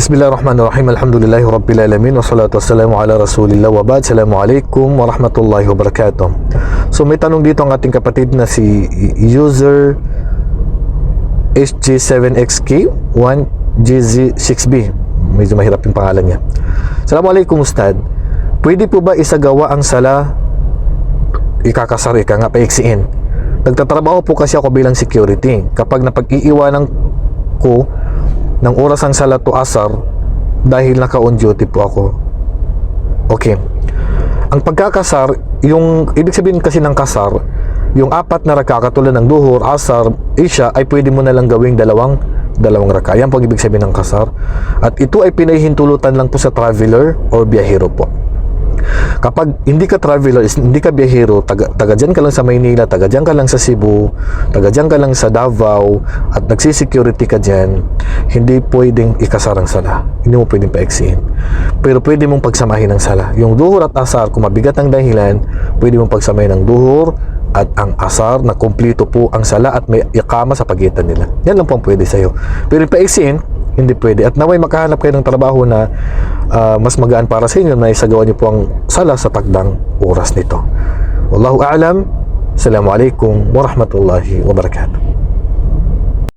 Bismillahirrahmanirrahim. Alhamdulillahi Rabbil Alamin. Wassalatu wassalamu ala Rasulillah wa ba'd. Assalamualaikum warahmatullahi wabarakatuh. So may tanong dito ang ating kapatid na si user SG7XK 1GZ6B. Medyo mahirap yung pangalan niya. Assalamualaikum Ustad. Pwede po ba isagawa ang sala ikakasar ika nga paiksiin? Nagtatrabaho po kasi ako bilang security. Kapag napag-iiwanan ko ng oras ang sala to asar dahil naka-on duty po ako. Okay. Ang pagkakasar, yung ibig sabihin kasi ng kasar, yung apat na raka katulad ng duhur, asar, isya ay pwede mo na lang gawing dalawang dalawang raka. Yan po ang ibig sabihin ng kasar. At ito ay pinahihintulutan lang po sa traveler or biyahero po. Kapag hindi ka traveler, hindi ka biyahero, taga, taga dyan ka lang sa Maynila, taga dyan ka lang sa Cebu, taga dyan ka lang sa Davao, at nagsisecurity ka dyan, hindi pwedeng ikasar ang sala. Hindi mo pwedeng paiksiin. Pero pwede mong pagsamahin ang sala. Yung duhur at asar, kung mabigat ang dahilan, pwede mong pagsamahin ang duhur at ang asar na kumpleto po ang sala at may ikama sa pagitan nila. Yan lang po ang pwede sa'yo. Pero yung paiksiin, hindi pwede. At naway makahanap kayo ng trabaho na ah, mas magaan para sa inyo na isagawa niyo po ang sala sa takdang oras nito. Wallahu a'lam. Assalamualaikum warahmatullahi wabarakatuh.